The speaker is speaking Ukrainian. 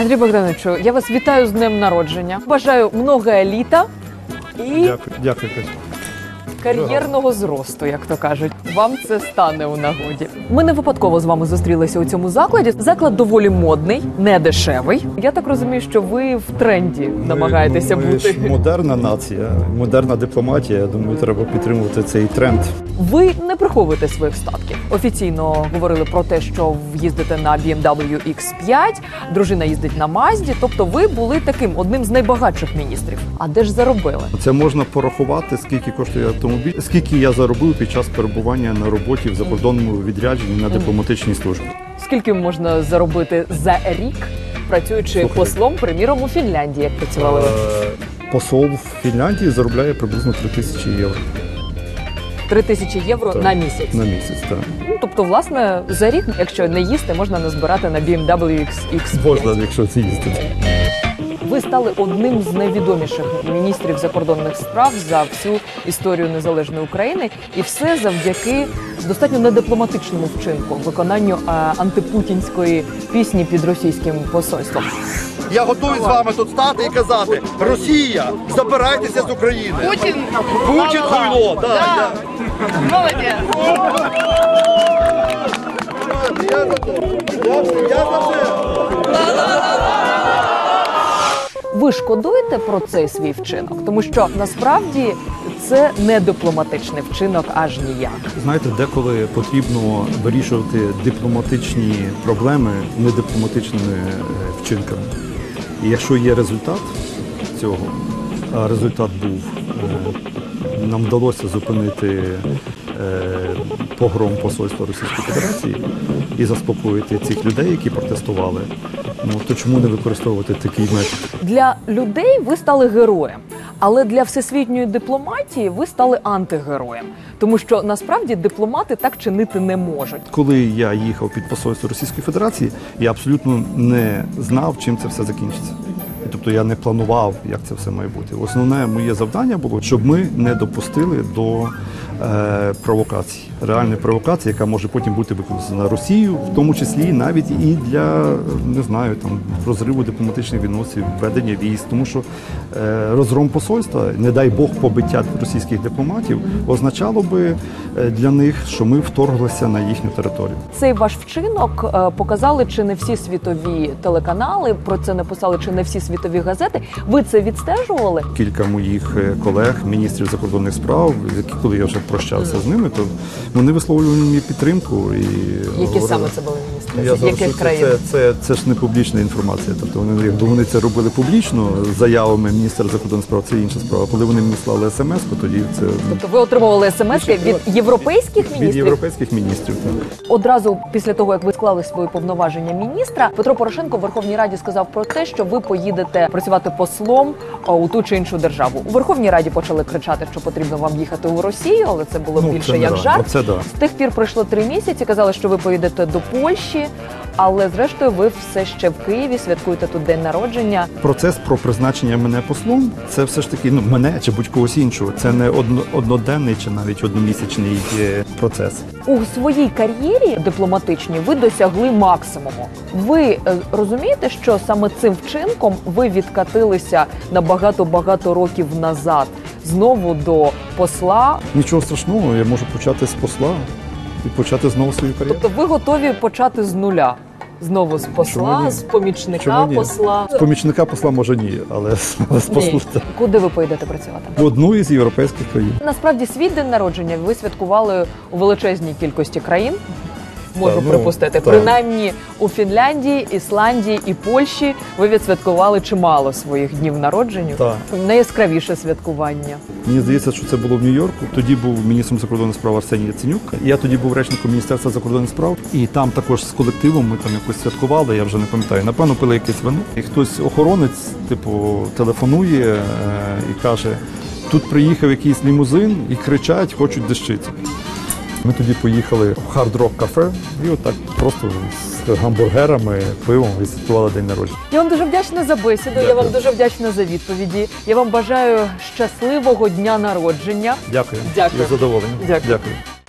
Андрій Богдановичу, я вас вітаю з днем народження. Бажаю много літа і Дякую, дякую, Катя. кар'єрного зросту, як то кажуть. Вам це стане у нагоді. Ми не випадково з вами зустрілися у цьому закладі. Заклад доволі модний, не дешевий. Я так розумію, що ви в тренді намагаєтеся Ми бути. ж модерна нація, модерна дипломатія. Я думаю, треба підтримувати цей тренд. Ви не приховуєте своїх статків. Офіційно говорили про те, що їздите на BMW X5, дружина їздить на Мазді. Тобто, ви були таким одним з найбагатших міністрів. А де ж заробили? Це можна порахувати, скільки коштує автомобіль, скільки я заробив під час перебування на роботі в закордонному відрядженні на дипломатичній службі. Скільки можна заробити за рік, працюючи Слухайте. послом, приміром, у Фінляндії, як працювали ви? Е, Посол в Фінляндії заробляє приблизно 3 тисячі євро Три тисячі євро Так. на місяць. на місяць. Так. Ну тобто, власне, за рік, якщо не їсти, можна назбирати на BMW X, X5. Можна, якщо це їздити. Ви стали одним з найвідоміших міністрів закордонних справ за всю історію незалежної України, і все завдяки достатньо недипломатичному вчинку виконанню е, антипутінської пісні під російським посольством. Я готовий з вами тут стати і казати: Росія, забирайтеся з України. Путин. Путін хуйло. Да, Да. Молодец. Ви шкодуєте про цей свій вчинок, тому що насправді це не дипломатичний вчинок аж ніяк. Знаєте, деколи потрібно вирішувати дипломатичні проблеми недипломатичними е, вчинками. І якщо є результат цього, а результат був, е, нам вдалося зупинити е, погром посольства Російської Федерації і заспокоїти цих людей, які протестували. Ну то чому не використовувати такий метод? Для людей ви стали героєм, але для всесвітньої дипломатії ви стали антигероєм, тому що насправді дипломати так чинити не можуть. Коли я їхав під посольство Російської Федерації, я абсолютно не знав, чим це все закінчиться. Тобто я не планував, як це все має бути. Основне моє завдання було, щоб ми не допустили до е, провокації, реальної провокації, яка може потім бути використана Росією, в тому числі навіть і для не знаю там розриву дипломатичних відносин, введення військ, тому що е, розгром посольства, не дай Бог побиття російських дипломатів, означало би е, для них, що ми вторглися на їхню територію. Цей ваш вчинок показали чи не всі світові телеканали. Про це написали чи не всі світові газети. Ви це відстежували? Кілька моїх колег, міністрів закордонних справ, які коли я вже прощався з ними, то вони висловлювали мені підтримку і Які говорили- саме це були міністри? Яких це, країн? це, це, це ж не публічна інформація. Тобто вони, якби вони це робили публічно з заявами міністра закордонних справ, це інша справа. Коли вони мені слали смс, то тоді це Тобто ви отримували смс від європейських від міністрів? європейських міністрів. Так. Одразу після того, як ви склали свої повноваження міністра, Петро Порошенко в Верховній Раді сказав про те, що ви поїдете працювати послом у ту чи іншу державу. У Верховній Раді почали кричати, що потрібно вам їхати у Росію, але це було Ну, більше це як не жарт. Це да. З тих пір пройшло три місяці. Казали, що ви поїдете до Польщі, але зрештою ви все ще в Києві святкуєте тут день народження. Процес про призначення мене послом це все ж таки ну мене чи будь-когось іншого. Це не одно, одноденний чи навіть одномісячний е, процес. У своїй кар'єрі дипломатичній ви досягли максимуму. Ви е, розумієте, що саме цим вчинком ви відкатилися на багато багато років назад, знову до посла. Нічого страшного, я можу почати з посла і почати знову свою кар'єру. Тобто, ви готові почати з нуля. Знову з посла, з помічника посла. З помічника посла може ні, але з, з Куди ви поїдете працювати? В одну із європейських країн. Насправді свій день народження ви святкували у величезній кількості країн. Можу ну, припустити, так. принаймні у Фінляндії, Ісландії і Польщі ви відсвяткували чимало своїх днів народження. Так. Найяскравіше святкування. Мені здається, що це було в Нью-Йорку. Тоді був міністром закордонних справ Арсеній Яценюк. Я тоді був речником Міністерства закордонних справ, і там також з колективом ми там якось святкували. Я вже не пам'ятаю. Напевно, пили якесь вино. І хтось охоронець, типу, телефонує е, і каже: тут приїхав якийсь лімузин і кричать, хочуть дещиці. Ми тоді поїхали в Hard Rock кафе і отак просто з гамбургерами, пивом відсвяткували день народження. Я вам дуже вдячна за бесіду. Я вам дуже вдячна за відповіді. Я вам бажаю щасливого дня народження. Дякую. Дякую. Я задоволений. Дякую. Дякую.